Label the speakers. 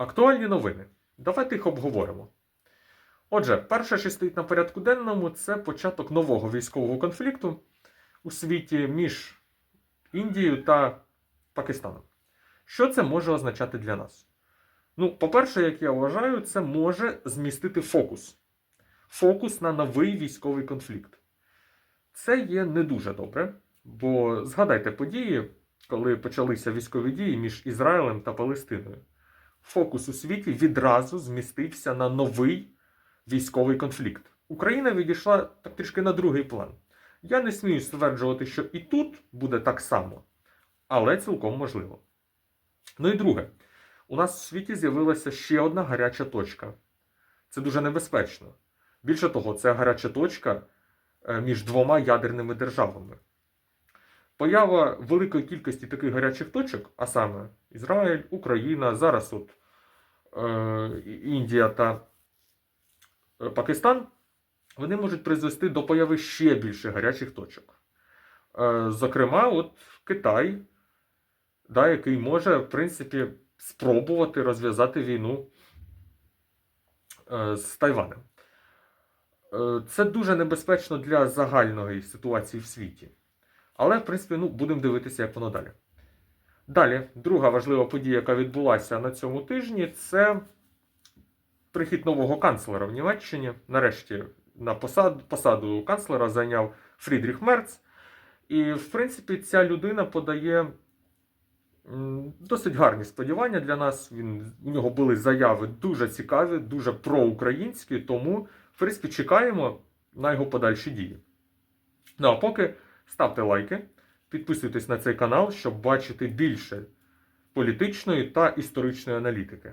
Speaker 1: Актуальні новини. Давайте їх обговоримо. Отже, перше, що стоїть на порядку денному, це початок нового військового конфлікту у світі між Індією та Пакистаном. Що це може означати для нас? Ну, по-перше, як я вважаю, це може змістити фокус. Фокус на новий військовий конфлікт. Це є не дуже добре, бо згадайте події, коли почалися військові дії між Ізраїлем та Палестиною. Фокус у світі відразу змістився на новий військовий конфлікт. Україна відійшла так трішки на другий план. Я не смію стверджувати, що і тут буде так само, але цілком можливо. Ну і друге, у нас в світі з'явилася ще одна гаряча точка. Це дуже небезпечно. Більше того, це гаряча точка е, між двома ядерними державами. Поява великої кількості таких гарячих точок, а саме Ізраїль, Україна, зараз от е, Індія та е, Пакистан, вони можуть призвести до появи ще більше гарячих точок. Е, зокрема, от Китай, да, який може, в принципі, спробувати розв'язати війну е, з Тайванем. Е, Це дуже небезпечно для загальної ситуації в світі. Але, в принципі, ну, будемо дивитися, як воно далі. Далі, друга важлива подія, яка відбулася на цьому тижні, це прихід нового канцлера в Німеччині. Нарешті на посаду, посаду канцлера зайняв Фрідріх Мерц. І, в принципі, ця людина подає досить гарні сподівання для нас. Він, у нього були заяви дуже цікаві, дуже проукраїнські, тому, в принципі, чекаємо на його подальші дії. Ну а поки ставте лайки, підписуйтесь на цей канал, щоб бачити більше політичної та історичної аналітики.